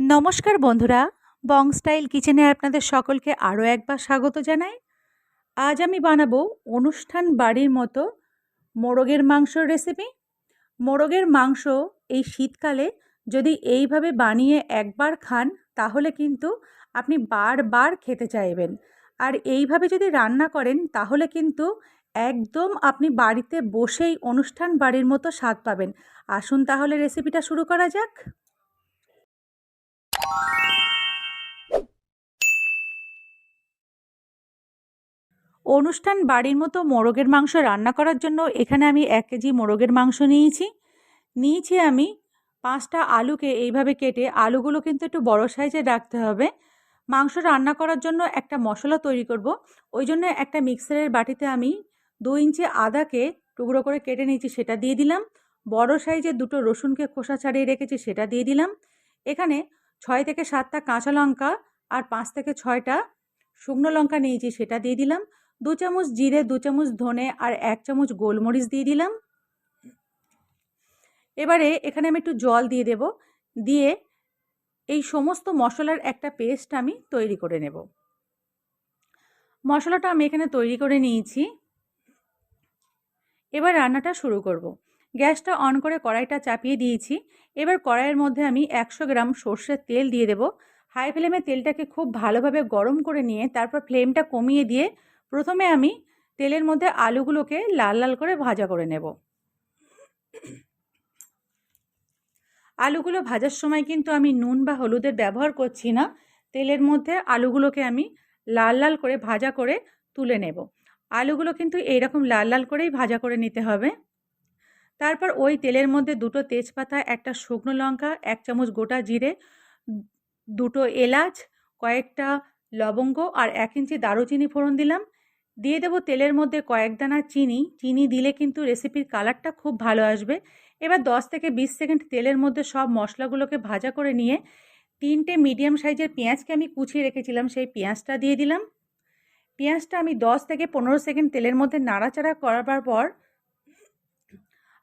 নমস্কার বন্ধুরা, বং স্টাইল কিচেনে আপনাদের সকলকে আরও একবার স্বাগত জানাই। আজ আমি বানাবো অনুষ্ঠান বাড়ির মতো মোরগের মাংসর রেসিপি মোরগের মাংস এই শীতকালে যদি এইভাবে বানিয়ে একবার খান, তাহলে কিন্তু আপনি বারবার খেতে চাইবেন। আর এইভাবে যদি রান্না করেন, তাহলে কিন্তু একদম আপনি বাড়িতে বসেই অনুষ্ঠান বাড়ির মতো স্বাদ পাবেন। আসুন তাহলে রেসিপিটা শুরু করা যাক। অনুষ্ঠান বাড়ির মতো মোরগের মাংস রান্না করার জন্য এখানে আমি এক কেজি মোরগের মাংস নিয়েছি। নিয়েছি আমি পাঁচটা আলুকে এইভাবে কেটে, আলুগুলো কিন্তু একটু বড় সাইজে রাখতে হবে। মাংস রান্না করার জন্য একটা মশলা তৈরি করব। ওই জন্য একটা মিক্সারের বাটিতে আমি দু ইঞ্চি আদাকে টুকরো করে কেটে নিয়েছি, সেটা দিয়ে দিলাম। বড় সাইজের দুটো রসুনকে খোসা ছাড়িয়ে রেখেছি, সেটা দিয়ে দিলাম। এখানে ছয় থেকে সাতটা কাঁচা লঙ্কা আর পাঁচ থেকে ছয়টা শুকনো লঙ্কা নিয়েছি, সেটা দিয়ে দিলাম। দু চামচ জিরে, দু চামচ ধনে আর এক চামচ গোলমরিচ দিয়ে দিলাম। এবারে এখানে আমি একটু জল দিয়ে দেব, দিয়ে এই সমস্ত মশলার একটা পেস্ট আমি তৈরি করে নেব। মশলাটা আমি এখানে তৈরি করে নিয়েছি। এবার রান্নাটা শুরু করব। গ্যাসটা অন করে কড়াইটা চাপিয়ে দিয়েছি। এবার কড়াইয়ের মধ্যে আমি একশো গ্রাম সর্ষের তেল দিয়ে দেব। হাই ফ্লেমে তেলটাকে খুব ভালোভাবে গরম করে নিয়ে তারপর ফ্লেমটা কমিয়ে দিয়ে প্রথমে আমি তেলের মধ্যে আলুগুলোকে লাল লাল করে ভাজা করে নেব। আলুগুলো ভাজার সময় কিন্তু আমি নুন বা হলুদের ব্যবহার করছি না। তেলের মধ্যে আলুগুলোকে আমি লাল লাল করে ভাজা করে তুলে নেব। আলুগুলো কিন্তু এইরকম লাল লাল করেই ভাজা করে নিতে হবে। তারপর ওই তেলের মধ্যে দুটো তেজপাতা, একটা শুকনো লঙ্কা, এক চামচ গোটা জিরে, দুটো এলাচ, কয়েকটা লবঙ্গ আর এক ইঞ্চি দারুচিনি ফোড়ন দিলাম। দিয়ে দেবো তেলের মধ্যে কয়েক দানা চিনি। চিনি দিলে কিন্তু রেসিপির কালারটা খুব ভালো আসবে। এবার দশ থেকে বিশ সেকেন্ড তেলের মধ্যে সব মশলাগুলোকে ভাজা করে নিয়ে তিনটে মিডিয়াম সাইজের পেঁয়াজকে আমি কুচিয়ে রেখেছিলাম, সেই পেঁয়াজটা দিয়ে দিলাম। পেঁয়াজটা আমি দশ থেকে পনেরো সেকেন্ড তেলের মধ্যে নাড়াচাড়া করাবার পর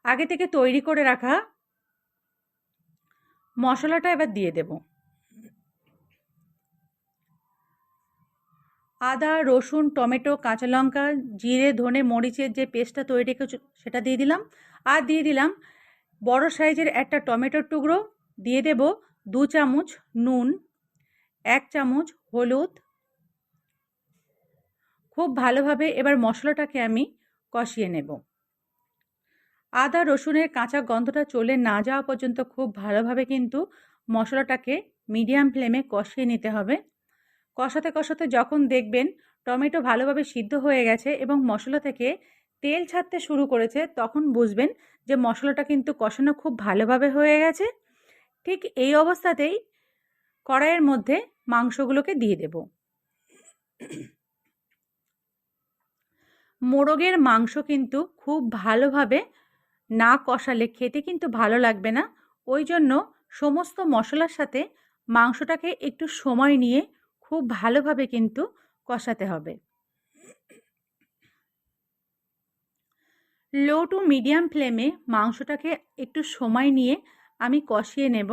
আগে থেকে তৈরি করে রাখা মশলাটা এবার দিয়ে দেবো। আদা, রসুন, টমেটো, কাঁচা লঙ্কা, জিরে, ধনে, মরিচের যে পেস্টটা তৈরি সেটা দিয়ে দিলাম। আর দিয়ে দিলাম বড় সাইজের একটা টমেটোর টুকরো। দিয়ে দেব দু চামচ নুন, এক চামচ হলুদ। খুব ভালোভাবে এবার মশলাটাকে আমি কষিয়ে নেব। আদা, রসুনের কাঁচা গন্ধটা চলে না যাওয়া পর্যন্ত খুব ভালোভাবে কিন্তু মশলাটাকে মিডিয়াম ফ্লেমে কষিয়ে নিতে হবে। কষাতে কষাতে যখন দেখবেন টমেটো ভালোভাবে সিদ্ধ হয়ে গেছে এবং মশলা থেকে তেল ছাড়তে শুরু করেছে, তখন বুঝবেন যে মশলাটা কিন্তু কষানো খুব ভালোভাবে হয়ে গেছে। ঠিক এই অবস্থাতেই কড়াইয়ের মধ্যে মাংসগুলোকে দিয়ে দেব। মোরগের মাংস কিন্তু খুব ভালোভাবে না কষালে খেতে কিন্তু ভালো লাগবে না। ওই জন্য সমস্ত মশলার সাথে মাংসটাকে একটু সময় নিয়ে খুব ভালোভাবে কিন্তু কষাতে হবে। লো টু মিডিয়াম ফ্লেমে মাংসটাকে একটু সময় নিয়ে আমি কষিয়ে নেব।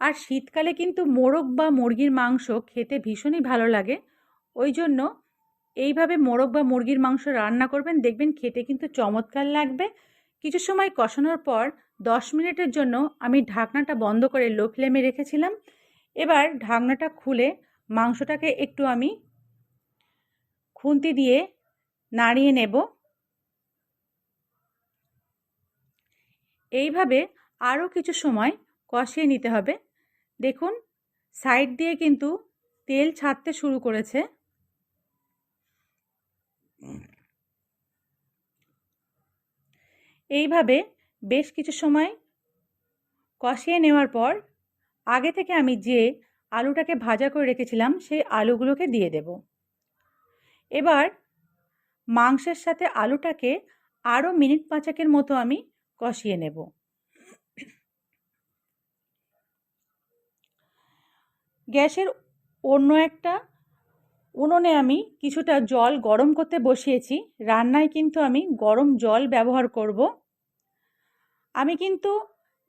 আর শীতকালে কিন্তু মোরগ বা মুরগির মাংস খেতে ভীষণই ভালো লাগে। ওই জন্য এইভাবে মোরগ বা মুরগির মাংস রান্না করবেন, দেখবেন খেতে কিন্তু চমৎকার লাগবে। কিছু সময় কষানোর পর দশ মিনিটের জন্য আমি ঢাকনাটা বন্ধ করে লো ফ্লেমে রেখেছিলাম। এবার ঢাকনাটা খুলে মাংসটাকে একটু আমি খুন্তি দিয়ে নাড়িয়ে নেব। এইভাবে আরও কিছু সময় কষিয়ে নিতে হবে। দেখুন, সাইড দিয়ে কিন্তু তেল ছাড়তে শুরু করেছে। এইভাবে বেশ কিছু সময় কষিয়ে নেওয়ার পর, আগে থেকে আমি যে আলুটাকে ভাজা করে রেখেছিলাম, সেই আলুগুলোকে দিয়ে দেব। এবার মাংসের সাথে আলুটাকে আরও মিনিট পাঁচাকের মতো আমি কষিয়ে নেব। গ্যাসের অন্য একটা উনুনে আমি কিছুটা জল গরম করতে বসিয়েছি। রান্নায় কিন্তু আমি গরম জল ব্যবহার করব। আমি কিন্তু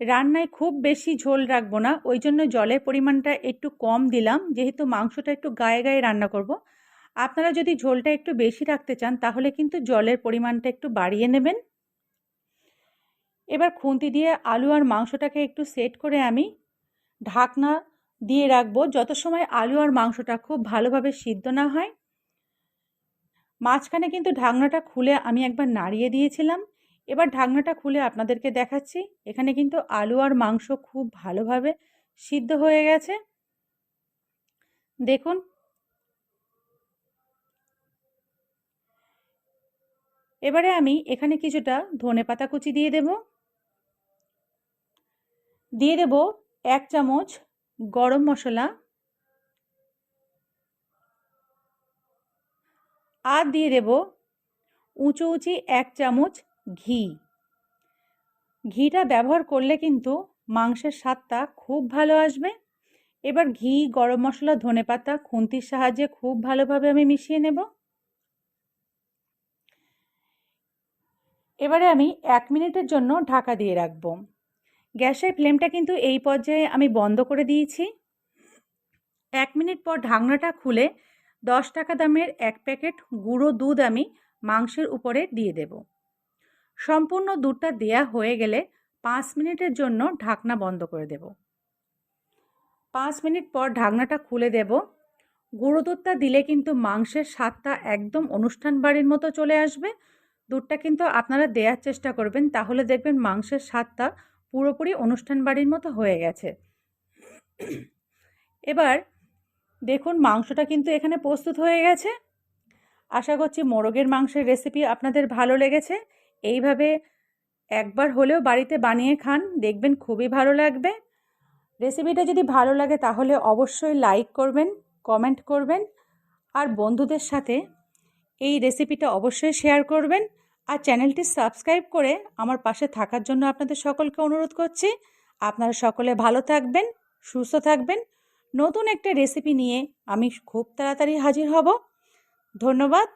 রান্নায় খুব বেশি ঝোল রাখব না, ওই জন্য জলের পরিমাণটা একটু কম দিলাম। যেহেতু মাংসটা একটু গায়ে গায়ে রান্না করব। আপনারা যদি ঝোলটা একটু বেশি রাখতে চান, তাহলে কিন্তু জলের পরিমাণটা একটু বাড়িয়ে নেবেন। এবার খুন্তি দিয়ে আলু আর মাংসটাকে একটু সেট করে আমি ঢাকনা দিয়ে রাখব যত সময় আলু আর মাংসটা খুব ভালোভাবে সিদ্ধ না হয়। মাঝখানে কিন্তু ঢাকনাটা খুলে আমি একবার নাড়িয়ে দিয়েছিলাম। এবার ঢাকনাটা খুলে আপনাদেরকে দেখাচ্ছি। এখানে কিন্তু আলু আর মাংস খুব ভালোভাবে সিদ্ধ হয়ে গেছে। দেখুন। এবারে আমি এখানে কিছুটা ধনে পাতা কুচি দিয়ে দেব। দিয়ে দেব এক চামচ গরম মশলা, আর দিয়ে দেব উঁচু উঁচি এক চামচ ঘি। ঘিটা ব্যবহার করলে কিন্তু মাংসের স্বাদটা খুব ভালো আসবে। এবার ঘি, গরম মশলা, ধনে পাতা, খুন্তির সাহায্যে খুব ভালোভাবে আমি মিশিয়ে নেব। এবারে আমি এক মিনিটের জন্য ঢাকা দিয়ে রাখব। গ্যাসের ফ্লেমটা কিন্তু এই পর্যায়ে আমি বন্ধ করে দিয়েছি। এক মিনিট পর ঢাকনাটা খুলে দশ টাকা দামের এক প্যাকেট গুঁড়ো দুধ আমি মাংসের উপরে দিয়ে দেব। সম্পূর্ণ দুধটা দেয়া হয়ে গেলে পাঁচ মিনিটের জন্য ঢাকনা বন্ধ করে দেব। পাঁচ মিনিট পর ঢাকনাটা খুলে দেব। গুঁড়ো দুধটা দিলে কিন্তু মাংসের স্বাদটা একদম অনুষ্ঠান বাড়ির মতো চলে আসবে। দুধটা কিন্তু আপনারা দেওয়ার চেষ্টা করবেন, তাহলে দেখবেন মাংসের স্বাদটা পুরোপুরি অনুষ্ঠান বাড়ির মতো হয়ে গেছে। এবার দেখুন মাংসটা কিন্তু এখানে প্রস্তুত হয়ে গেছে। আশা করছি মোরগের মাংসের রেসিপি আপনাদের ভালো লেগেছে। এইভাবে একবার হলেও বাড়িতে বানিয়ে খান, দেখবেন খুবই ভালো লাগবে। রেসিপিটা যদি ভালো লাগে তাহলে অবশ্যই লাইক করবেন কমেন্ট করবেন। আর বন্ধুদের সাথে এই রেসিপিটা অবশ্যই শেয়ার করবেন। আর চ্যানেলটি সাবস্ক্রাইব করে আমার পাশে থাকার জন্য আপনাদের সকলকে অনুরোধ করছি। আপনারা সকলে ভালো থাকবেন, সুস্থ থাকবেন। নতুন একটা রেসিপি নিয়ে আমি খুব তাড়াতাড়ি হাজির হব। ধন্যবাদ।